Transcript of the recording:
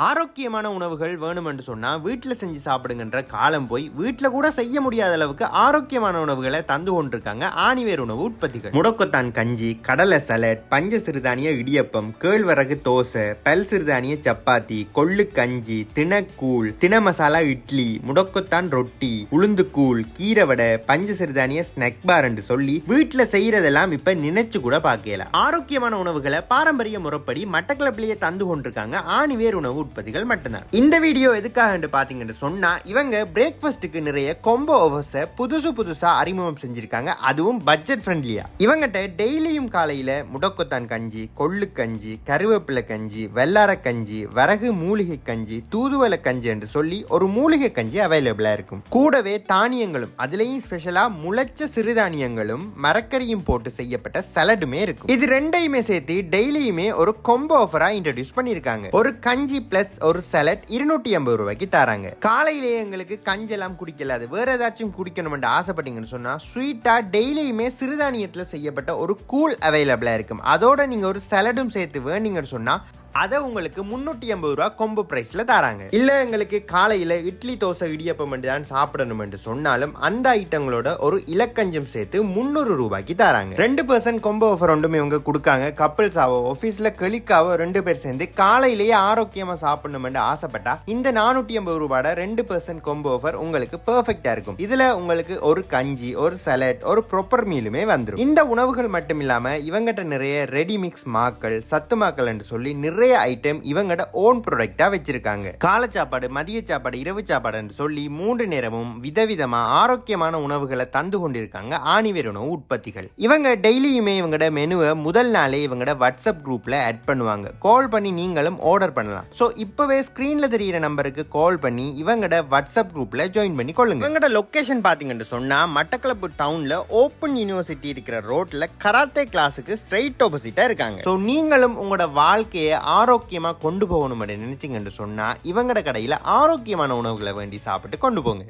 ஆரோக்கியமான உணவுகள் வேணும் என்று வீட்டில் செஞ்சு சாப்பிடுங்கன்ற காலம் போய் வீட்டில் கூட செய்ய முடியாத அளவுக்கு ஆரோக்கியமான உணவுகளை தந்து கொண்டிருக்காங்க ஆணிவேர் உணவு உற்பத்திகள். முடக்கத்தான் கஞ்சி கடலை சலட் பஞ்ச சிறுதானிய இடியப்பம் கேழ்வரகு தோசை பல் சிறுதானிய சப்பாத்தி கொள்ளு கஞ்சி தினக்கூழ் தின மசாலா இட்லி முடக்கத்தான் ரொட்டி உளுந்து கூழ் கீரை வடை பஞ்ச சிறுதானிய ஸ்நாக் பார் என்று சொல்லி வீட்டில் செய்யறதெல்லாம் இப்ப நினைச்சு கூட பார்க்கல ஆரோக்கியமான உணவுகளை பாரம்பரிய முறைப்படி மட்டக்கிழப்பிலேயே தந்து கொண்டிருக்காங்க ஆணிவேர் உணவு உற்பத்திகள் மட்டும்தான். இந்த வீடியோ எதுக்காக பாத்தீங்கன்னு சொன்னா இவங்க பிரேக்ஃபாஸ்ட்டுக்கு நிறைய கொம்போ ஓவர்ஸ புதுசு புதுசா அறிமுகம் செஞ்சிருக்காங்க. அதுவும் பட்ஜெட் ஃப்ரெண்ட்லியா இவங்கிட்ட டெய்லியும் காலையில முடக்கத்தான் கஞ்சி கொள்ளு கஞ்சி கருவேப்பிலை கஞ்சி வெள்ளார கஞ்சி வரகு மூலிகை கஞ்சி தூதுவளை கஞ்சி என்று சொல்லி ஒரு மூலிகை கஞ்சி அவைலபிளா இருக்கும். கூடவே தானியங்களும் அதுலயும் ஸ்பெஷலா முளைச்ச சிறுதானியங்களும் மரக்கறியும் போட்டு செய்யப்பட்ட சலடுமே இருக்கும். இது ரெண்டையுமே சேர்த்து டெய்லியுமே ஒரு கொம்போ ஆஃபரா இன்ட்ரடியூஸ் பண்ணிருக்காங்க ஒரு கஞ்சி பிளஸ் ஒரு சலட் இருநூற்றி ஐம்பது ரூபாய்க்கு தராங்க. காலையிலேயே எங்களுக்கு கஞ்செல்லாம் குடிக்கல அது வேற ஏதாச்சும் குடிக்கணும்னு ஆசைப்பட்டீங்கன்னு சொன்னா ஸ்வீட்டா டெய்லியுமே சிறுதானியத்தில் செய்யப்பட்ட ஒரு கூல் அவைலபிளாக இருக்கும். அதோட நீங்கள் ஒரு சலடும் சேர்த்து வேணுங்கன்னு சொன்னால் அதை உங்களுக்கு முன்னூற்றி ஐம்பது ரூபா கொம்பு ப்ரைஸில் தராங்க. இல்லை எங்களுக்கு காலையில் இட்லி தோசை இடியப்பம் தான் சாப்பிடணும் என்று சொன்னாலும் அந்த ஐட்டங்களோட ஒரு இலக்கஞ்சம் சேர்த்து முந்நூறு ரூபாய்க்கு தராங்க. ரெண்டு பர்சன்ட் கொம்பு ஆஃபர் ஒன்றுமே இவங்க கொடுக்காங்க. கப்பிள்ஸாவோ ஆஃபீஸில் கிளிக்காவோ ரெண்டு பேர் சேர்ந்து காலையிலேயே ஆரோக்கியமாக சாப்பிடணும் என்று ஆசைப்பட்டா இந்த நானூற்றி ஐம்பது ரூபாயோட ரெண்டு பர்சன்ட் கொம்பு ஆஃபர் உங்களுக்கு பெர்ஃபெக்டா இருக்கும். இதில் உங்களுக்கு ஒரு கஞ்சி ஒரு சலட் ஒரு ப்ராப்பர் மீலுமே வந்துடும் இந்த உணவுகள் மட்டும் இல்லாமல் இவங்கிட்ட நிறைய ரெடி மிக்ஸ் மாக்கள் சத்து மாக்கள் என்று சொல்லி நிறைய ஐட்டம் இவங்கட ஓன் ப்ரொடக்டா வச்சிருக்காங்க. காலை சாப்பாடு மதிய சாப்பாடு இரவு சாப்பாடுன்னு சொல்லி மூன்று நேரமும் விதவிதமா ஆரோக்கியமான உணவுகளை தந்து கொண்டிருக்காங்க ஆணிவேர் உணவு உற்பத்திகள். இவங்க டெய்லியுமே இவங்கட மெனுவை முதல் நாளே இவங்கட வாட்ஸ்அப் குரூப்ல ஆட் பண்ணுவாங்க. கால் பண்ணி நீங்களும் ஆர்டர் பண்ணலாம். ஸோ இப்பவே ஸ்கிரீன்ல தெரியிற நம்பருக்கு கால் பண்ணி இவங்கட வாட்ஸ்அப் குரூப்ல ஜாயின் பண்ணி கொள்ளுங்க. இவங்கட லொகேஷன் பாத்தீங்கன்னு சொன்னா மட்டக்களப்பு டவுன்ல ஓப்பன் யூனிவர்சிட்டி இருக்கிற ரோட்ல கராத்தே கிளாஸுக்கு ஸ்ட்ரைட் ஆப்போசிட்டா இருக்காங்க. ஸோ நீங்களும் உங்களோட வாழ்க்கையை ஆரோக்கியமாக கொண்டு போகணும் அப்படின்னு நினச்சிங்கன்னு சொன்னால் இவங்கட கடையில் ஆரோக்கியமான உணவுகளை வேண்டி சாப்பிட்டு கொண்டு போங்க.